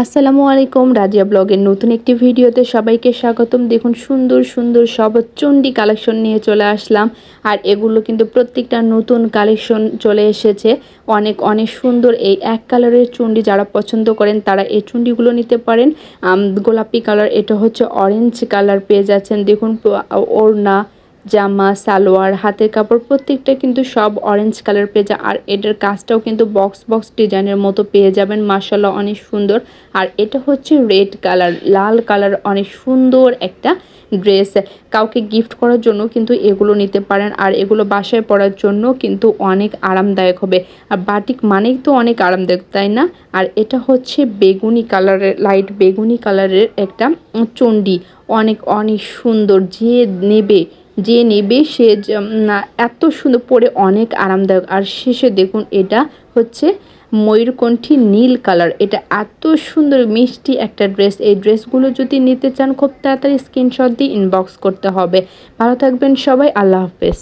আসসালামু আলাইকুম, রাজিয়া ব্লগের নতুন একটি ভিডিওতে সবাইকে স্বাগতম। দেখুন, সুন্দর সুন্দর সব চণ্ডী কালেকশন নিয়ে চলে আসলাম। আর এগুলো কিন্তু প্রত্যেকটা নতুন কালেকশন চলে এসেছে। অনেক অনেক সুন্দর এই এক কালারের চুন্ডি যারা পছন্দ করেন, তারা এই চুন্ডিগুলো নিতে পারেন। গোলাপি কালার, এটা হচ্ছে অরেঞ্জ কালার পেয়ে যাচ্ছেন। দেখুন ওড়না জামা, সালোয়ার, হাতের কাপড়, প্রত্যেকটা কিন্তু সব অরেঞ্জ কালার পেয়ে যায় আর এটার কাজটাও কিন্তু বক্স বক্স ডিজাইনের মতো পেয়ে যাবেন। মাসাল্লাহ অনেক সুন্দর। আর এটা হচ্ছে রেড কালার লাল কালার অনেক সুন্দর একটা ড্রেস কাউকে গিফট করার জন্য কিন্তু এগুলো নিতে পারেন। আর এগুলো বাসায় পরার জন্য কিন্তু অনেক আরামদায়ক হবে। আর বাটিক মানেই তো অনেক আরামদায়ক, তাই না? আর এটা হচ্ছে বেগুনি কালারের লাইট বেগুনি কালারের একটা চণ্ডী। অনেক অনেক সুন্দর, যে নেবে যে নেবে, সে এত সুন্দর পরে অনেক আরামদায়ক। আর শেষে দেখুন, এটা হচ্ছে ময়ূরকণ্ঠী নীল কালার। এটা এত সুন্দর মিষ্টি একটা ড্রেস। এই ড্রেসগুলো যদি নিতে চান, খুব তাড়াতাড়ি স্ক্রিনশট দিয়ে ইনবক্স করতে হবে। ভালো থাকবেন সবাই, আল্লাহ হাফেজ।